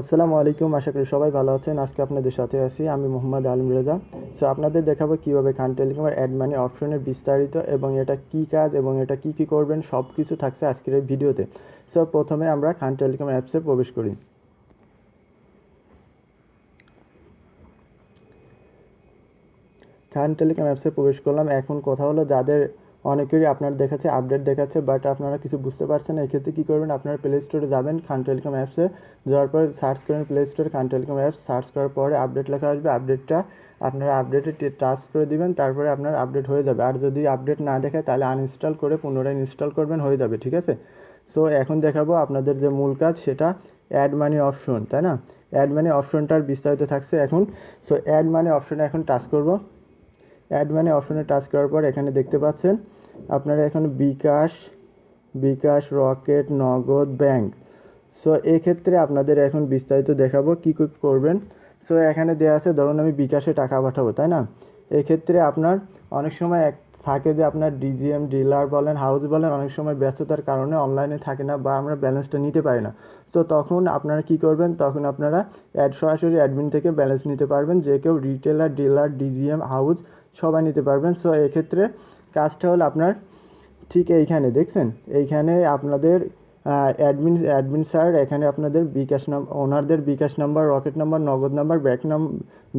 আসসালামু আলাইকুম, আশা করি সবাই ভালো আছেন। আজকে আপনাদের সাথে আছি আমি মোহাম্মদ আলম রেজা। সো আপনাদের দেখাবো কীভাবে খান টেলিকমের অ্যাড মানি অপশনের বিস্তারিত এবং এটা কি কাজ এবং এটা কি কি করবেন সব কিছু থাকছে আজকের এই ভিডিওতে। সো প্রথমে আমরা খান টেলিকম অ্যাপসে প্রবেশ করি। খান টেলিকম অ্যাপসে প্রবেশ করলাম। এখন কথা হলো যাদের অনেকেরই আপনার দেখাচ্ছে আপডেট দেখাচ্ছে বাট আপনারা কিছু বুঝতে পারছেন এক্ষেত্রে কী করবেন, আপনারা প্লে স্টোরে যাবেন খান টেলিকম অ্যাপসে যাওয়ার পর সার্চ করেন প্লে স্টোরে খান টেলিকম অ্যাপস সার্চ করার পরে আপডেট লেখা আসবে আপডেটটা আপনারা আপডেটে টাচ করে দিবেন, তারপরে আপনার আপডেট হয়ে যাবে। আর যদি আপডেট না দেখায় তাহলে আনইনস্টল করে পুনরায় ইনস্টল করবেন, হয়ে যাবে, ঠিক আছে? সো এখন দেখাবো আপনাদের যে মূল কাজ, সেটা অ্যাড মানি অপশন তাই না? অ্যাড মানি অপশনটার বিস্তারিত থাকছে এখন। সো অ্যাড মানি অপশনে এখন টাচ করব। অ্যাড মানি অপশনে টাচ করার পর এখানে দেখতে পাচ্ছেন আপনারা এখন bKash bKash, Rocket, Nagad, bank. So এক্ষেত্রে আপনাদের এখন বিস্তারিত দেখাবো কী কী করবেন। সো এখানে দেওয়া আছে, ধরুন আমি বিকাশে টাকা পাঠাবো, তাই না? এক্ষেত্রে আপনার অনেক সময় এক, থাকে যে আপনার ডিজিএম, ডিলার বলেন, হাউস বলেন, অনেক সময় ব্যস্ততার কারণে অনলাইনে থাকে না বা আমরা ব্যালেন্সটা নিতে পারি না। সো তখন আপনারা কি করবেন, তখন আপনারা অ্যাড, সরাসরি অ্যাডমিন থেকে ব্যালেন্স নিতে পারবেন। যে কেউ রিটেলার, ডিলার, ডিজিএম, হাউস সবাই নিতে পারবেন। সো এক্ষেত্রে কাজটা হলো আপনার ঠিক এইখানে, দেখছেন? এইখানে আপনাদের অ্যাডমিন অ্যাডমিন স্যার এখানে আপনাদের বিকাশ নাম, ওনারদের bKash number, Rocket number, Nagad number, bank নাম,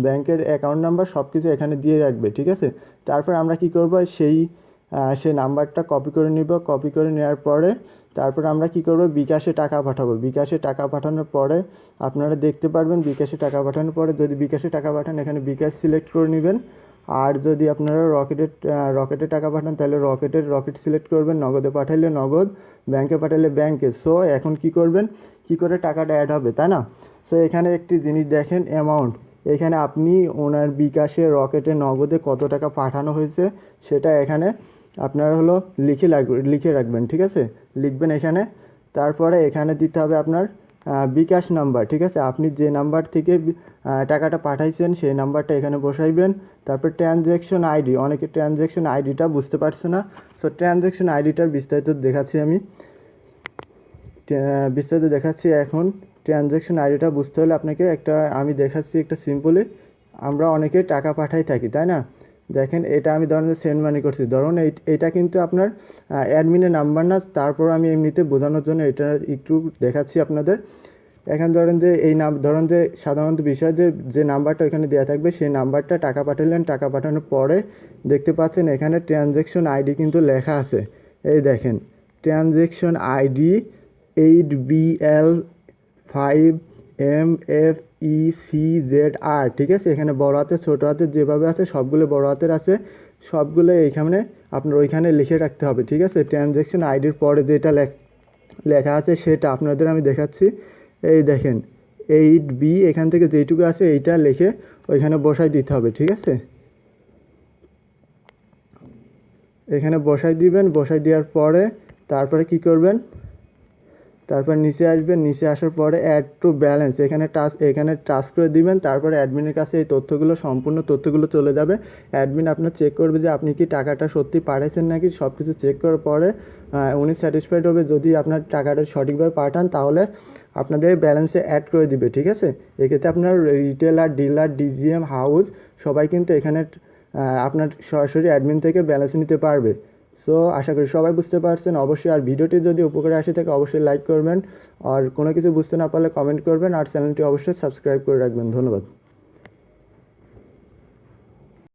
ব্যাংকের অ্যাকাউন্ট নাম্বার সব কিছু এখানে দিয়ে রাখবে, ঠিক আছে? তারপর আমরা কি করব? সেই সেই নাম্বারটা কপি করে নিব। কপি করে নেওয়ার পরে তারপর আমরা কি করব? বিকাশে টাকা পাঠাবো। বিকাশে টাকা পাঠানোর পরে আপনারা দেখতে পারবেন বিকাশে টাকা পাঠানোর পরে যদি বিকাশে টাকা পাঠান, এখানে বিকাশ সিলেক্ট করে নেবেন। আর যদি আপনারা রকেটের রকেটে টাকা পাঠান, তাহলে রকেটের রকেট সিলেক্ট করবেন, নগদে পাঠাইলে নগদ, ব্যাংকে পাঠালে ব্যাংকে। সো এখন কি করবেন? কি করে টাকাটা অ্যাড হবে, তাই না? সো এখানে একটি জিনিস দেখেন অ্যামাউন্ট এখানে আপনি ওনার বিকাশে রকেটে নগদে কত টাকা পাঠানো হয়েছে, সেটা এখানে আপনার হলো লিখে লাগবে, লিখে রাখবেন, ঠিক আছে? লিখবেন এখানে, তারপরে এখানে দিতে হবে আপনার বিকাশ নাম্বার, ঠিক আছে? আপনি যে নাম্বার থেকে টাকাটা পাঠাইছেন, সেই নাম্বারটা এখানে বসাইবেন। তারপর ট্রানজ্যাকশন আইডি অনেকে ট্রানজ্যাকশন আইডিটা বুঝতে পারছে না। সো ট্রানজ্যাকশন আইডিটার বিস্তারিত দেখাচ্ছি আমি। বিস্তারিত দেখাচ্ছি এখন। ট্রানজ্যাকশন আইডিটা বুঝতে হলে আপনাকে একটা, আমি দেখাচ্ছি একটা সিম্পলি আমরা অনেকে টাকা পাঠাই থাকি, তাই না? দেখেন, এটা আমি ধরেন সেন্ড মানি করছি। ধরুন এটা কিন্তু আপনার অ্যাডমিনের নাম্বার না, তারপর আমি এমনিতে বোঝানোর জন্য এটা একটু দেখাচ্ছি আপনাদের। এখন ধরেন যে এই নাম, ধরেন যে সাধারণত বিষয় যে যে নাম্বারটা এখানে দেওয়া থাকবে, সেই নাম্বারটা টাকা পাঠালেন, টাকা পাঠানোর পরে দেখতে পাচ্ছেন এখানে ট্রানজ্যাকশন আইডি কিন্তু লেখা আছে। এই দেখেন transaction ID eight B L five M F E C Z R ঠিক আছে? এখানে বড় হাতে ছোটো হাতে যেভাবে আছে, সবগুলো বড় হাতের আছে। সবগুলো এইখানে আপনার ওইখানে লিখে রাখতে হবে, ঠিক আছে? ট্রানজ্যাকশন আইডির পরে যেটা লেখ আছে সেটা আপনাদের আমি দেখাচ্ছি। এই দেখেন এইট বি এখান থেকে যেইটুকু আছে এইটা লিখে ওইখানে বসাই দিতে হবে, ঠিক আছে? এখানে বসাই দিবেন, বসাই দেওয়ার পরে তারপরে কি করবেন? তারপর নিচে আসবেন, নিচে আসার পরে অ্যাড টু ব্যালেন্স এখানে টাচ এখানে টাচ করে দিবেন, তারপরে অ্যাডমিনের কাছে এই তথ্যগুলো, সম্পূর্ণ তথ্যগুলো চলে যাবে। অ্যাডমিন আপনার চেক করবে যে আপনি কি টাকাটা সত্যি পাঠাচ্ছেন নাকি সব কিছু চেক করার পরে উনি স্যাটিসফাইড হবে যদি আপনার টাকাটা সঠিকভাবে পাঠান, তাহলে আপনাদের ব্যালেন্সে অ্যাড করে দিবে, ঠিক আছে? এক্ষেত্রে আপনার রিটেলার ডিলার ডিজিএম হাউস সবাই কিন্তু এখানে আপনার সরাসরি অ্যাডমিন থেকে ব্যালেন্স নিতে পারবে। সো আশা করি সবাই বুঝতে পারছেন। অবশ্যই আর ভিডিওটি যদি উপকারে আসে থাকে, অবশ্যই লাইক করবেন। আর কোনো কিছু বুঝতে না পারলে কমেন্ট করবেন। আর চ্যানেলটি অবশ্যই সাবস্ক্রাইব করে রাখবেন। ধন্যবাদ।